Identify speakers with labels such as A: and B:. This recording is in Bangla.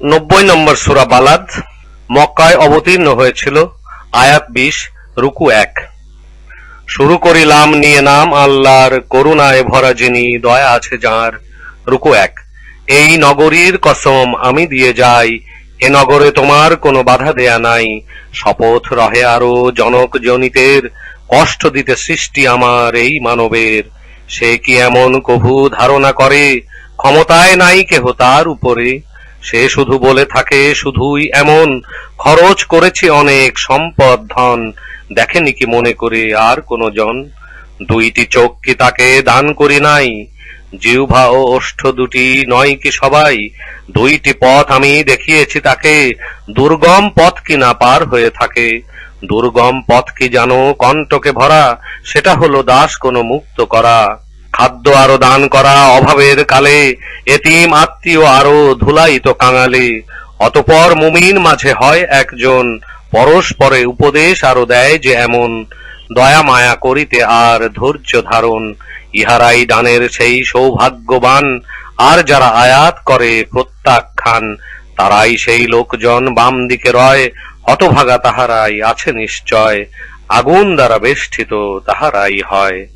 A: নব্বই নম্বর সূরা বালাদ মক্কায় অবতীর্ণ হয়েছিল আয়াত বিশ, রুকু এক। শুরু করিলাম নিয়ে নাম, আল্লাহর করুণায় ভরা যিনি দয়া আছে যার, রুকু এক। এই নগরীর কসম আমি দিয়ে যাই, এ নগরে তোমার কোনো বাধা দেয়া নাই। শপথ রহে আরও জনক জনিতের, কষ্ট দিতে সৃষ্টি আমার এই মানবের। সে কি এমন কভু ধারণা করে, ক্ষমতায় নাই কেহ তার উপরে? সে শুধু বলে থাকে, শুধুই এমন। খরচ করেছি অনেক, সম্পদ, ধন। দেখেনি কি মনে করে আর কোন জন দুইটি চোখ কি তাকে দান করি নাই? জিহ্বা ও ওষ্ঠ দুটি নয় কি সবাই? দুইটি পথ আমি দেখিয়েছি তাকে। দুর্গম পথ কি না পার হয়ে থাকে? দুর্গম পথ কি জানো কণ্টকে ভরা? সেটা হলো দাস কোনো মুক্ত করা। খাদ্য আরও দান করা অভাবের কালে এতিম আত্মীয় আরও ধুলাইত কাঙালে। অতপর মুমিন মাঝে হয় একজন, পরস্পরে উপদেশ আরও দেয় যে এমন। দয়া মায়া করিতে আর ধৈর্য ধারণ, ইহারাই ডানের সেই সৌভাগ্যবান। আর যারা আয়াত করে প্রত্যাখ্যান, তারাই সেই লোকজন বাম দিকে রয়, হতভাগা তাহারাই আছে নিশ্চয়। আগুন দ্বারা বেষ্টিত তাহারাই হয়।